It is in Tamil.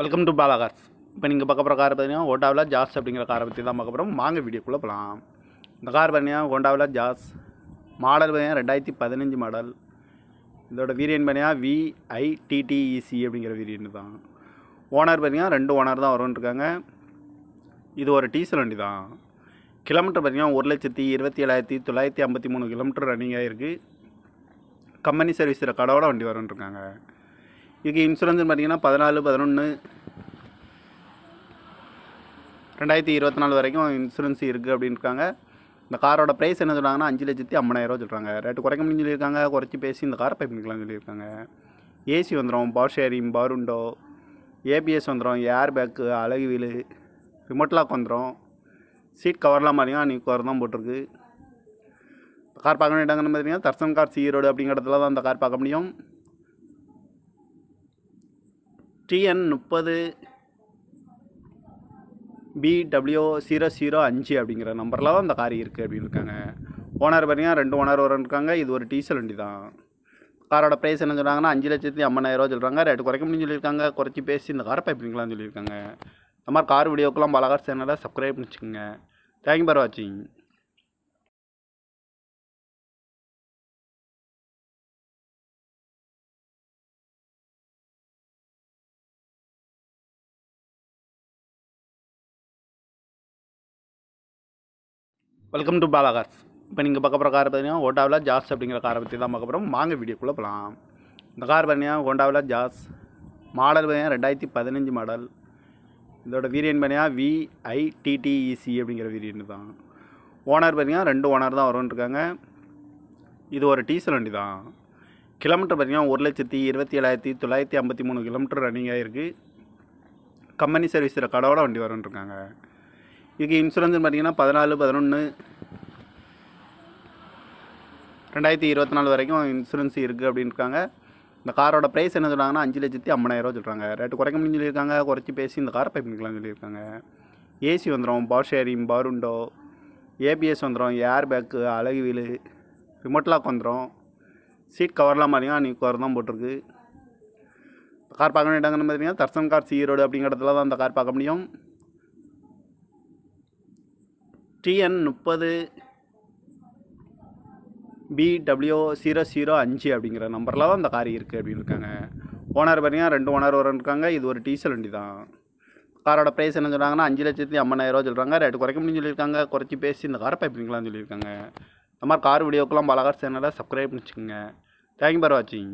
வெல்கம் டு பாலாகாஸ் இப்போ நீங்கள் பார்க்க போகிற கார் பார்த்தீங்கன்னா ஓட்டாவில் ஜாஸ் அப்படிங்கிற காரை பற்றி தான் பார்க்க போகிறோம் வாங்க வீடியோக்குள்ளே போகலாம் இந்த கார் பார்த்தீங்கன்னா ஹோண்டாவில் ஜாஸ் மாடல் பார்த்தீங்கன்னா ரெண்டாயிரத்தி பதினஞ்சு மாடல் இதோட வீரியன் பார்த்தீங்கன்னா விஐடிடிஇசி அப்படிங்கிற வீரியன் தான். ஓனர் பார்த்தீங்கன்னா ரெண்டு ஓனர் தான் வரும்னு இருக்காங்க. இது ஒரு டீசல் வண்டி தான். கிலோமீட்டர் பார்த்தீங்கன்னா ஒரு லட்சத்தி இருபத்தி ஏழாயிரத்தி தொள்ளாயிரத்தி ஐம்பத்தி மூணு கிலோமீட்டர் ரன்னிங் ஆகிருக்கு கம்பெனி சர்வீஸில் கடவோட வண்டி வரும்னு இருக்காங்க. இதுக்கு இன்சூரன்ஸ் பார்த்தீங்கன்னா பதினாலு பதினொன்று ரெண்டாயிரத்தி இருபத்தி நாலு வரைக்கும் இன்சூரன்ஸ் இருக்குது அப்படின்னு இருக்காங்க இந்த காரோட ப்ரைஸ் என்ன சொல்கிறாங்கன்னா அஞ்சு லட்சத்தி ஐம்பதாயிரரூவா சொல்கிறாங்க ரேட்டு குறைக்க முடியும் சொல்லியிருக்காங்க. குறைச்சி பேசி இந்த காரை பை பண்ணிக்கலாம்னு சொல்லியிருக்காங்க. ஏசி வந்துடும் பவர் ஷேரிங் பவர் உண்டோ ஏபிஎஸ் வந்துடும் air bag alloy wheel. Remote lock வந்துடும் சீட் கவர்லாம் பார்த்தீங்கன்னா அன்றைக்கி கவர் தான் போட்டிருக்கு. கார் பார்க்க வேண்டிய இடங்கள்னு பார்த்தீங்கன்னா தர்சன் கார் சீரோடு அப்படிங்கிறதுல தான் அந்த கார் பார்க்க முடியும். டிஎன் முப்பது பிடபிள்யூ ஜீரோ ஜீரோ அஞ்சு அப்படிங்கிற நம்பரில் தான் இந்த கார் இருக்குது அப்படின்னு இருக்காங்க. ஓனர் பார்த்தீங்கன்னா ரெண்டு ஓனர் வரும் இருக்காங்க. இது ஒரு டீசல் வண்டி தான். காரோட ப்ரைஸ் என்ன சொல்கிறாங்கன்னா அஞ்சு லட்சத்தி ஐம்பதாயிரரூவா சொல்கிறாங்க ரேட்டு குறைக்க முடியும்னு சொல்லியிருக்காங்க. குறைச்சி பேசி இந்த காரை பைப்பிங்களான்னு சொல்லியிருக்காங்க. இந்த மாதிரி கார் வீடியோக்கெல்லாம் பலகார் சேனலை சப்ஸ்கிரைப் பண்ணிச்சுக்கோங்க. தேங்க்யூ ஃபார் வாட்சிங் வெல்கம் டு பாலா கார்ஸ் இப்போ நீங்கள் பார்க்க போகிற கார் பார்த்தீங்கன்னா ஹோண்டாவில் ஜாஸ் அப்படிங்கிற காரை பற்றி தான் பார்க்க போகிறோம் வாங்க வீடியோக்குள்ளே போகலாம் இந்த கார் பார்த்தீங்கன்னா ஹோண்டாவில் ஜாஸ் மாடல் பார்த்தீங்கன்னா ரெண்டாயிரத்தி பதினஞ்சு மாடல் இதோட வீரியன் பார்த்தீங்கன்னா விஐடிடிஇசி அப்படிங்கிற வீரியன் தான். ஓனர் பார்த்தீங்கன்னா ரெண்டு ஓனர் தான் வரும்னு இருக்காங்க. இது ஒரு டீசல் வண்டி தான். கிலோமீட்டர் பார்த்தீங்கன்னா ஒரு லட்சத்தி இருபத்தி ஏழாயிரத்தி தொள்ளாயிரத்தி ஐம்பத்தி மூணு கிலோமீட்டர் ரன்னிங் ஆகிருக்கு கம்பெனி சர்வீஸில் கடவோட வண்டி வரும்னு இருக்காங்க. இதுக்கு இன்சூரன்ஸ் பார்த்தீங்கன்னா பதினாலு பதினொன்று ரெண்டாயிரத்தி இருபத்தி நாலு வரைக்கும் இன்சூரன்ஸ் இருக்குது அப்படின்னு இருக்காங்க இந்த காரோட ப்ரைஸ் என்ன சொல்கிறாங்கன்னா அஞ்சு லட்சத்தி ஐம்பதாயிரரூவா சொல்கிறாங்க ரேட்டு குறைக்க முடியும் சொல்லியிருக்காங்க. குறைச்சி பேசி இந்த காரை பை பண்ணிக்கலாம்னு சொல்லியிருக்காங்க. ஏசி வந்துடும் பவர் ஷேரிங் பவர் ஏபிஎஸ் வந்துடும் air bag alloy wheel remote lock வந்துடும் சீட் கவர்லாம் பார்த்தீங்கன்னா நீ கவர் தான் போட்டிருக்கு. கார் பார்க்க வேண்டிய இடங்கள்னு பார்த்தீங்கன்னா தர்சன் கார் சீரோடு அப்படிங்கிற இடத்துல தான் அந்த கார் பார்க்க முடியும். டிஎன் முப்பது பிடபிள்யூ ஜீரோ ஜீரோ அஞ்சு அப்படிங்கிற நம்பரில் தான் இந்த கார் இருக்குது அப்படின்னு இருக்காங்க. ஓனர் பார்த்தீங்கன்னா ரெண்டு ஓனர் வரும் இருக்காங்க. இது ஒரு டீசல் வண்டி தான். காரோட ப்ரைஸ் என்ன சொல்கிறாங்கன்னா அஞ்சு லட்சத்தி ஐம்பதாயிரரூவா சொல்கிறாங்க ரேட்டு குறைக்க முடியும்னு சொல்லியிருக்காங்க. குறைச்சி பேசி இந்த காரை பைப்பிங்களான்னு சொல்லியிருக்காங்க. இந்த மாதிரி கார் வீடியோக்கெல்லாம் பலகார் சேனலை சப்ஸ்கிரைப் பண்ணிச்சுக்கோங்க. தேங்க்யூ ஃபார் வாட்சிங்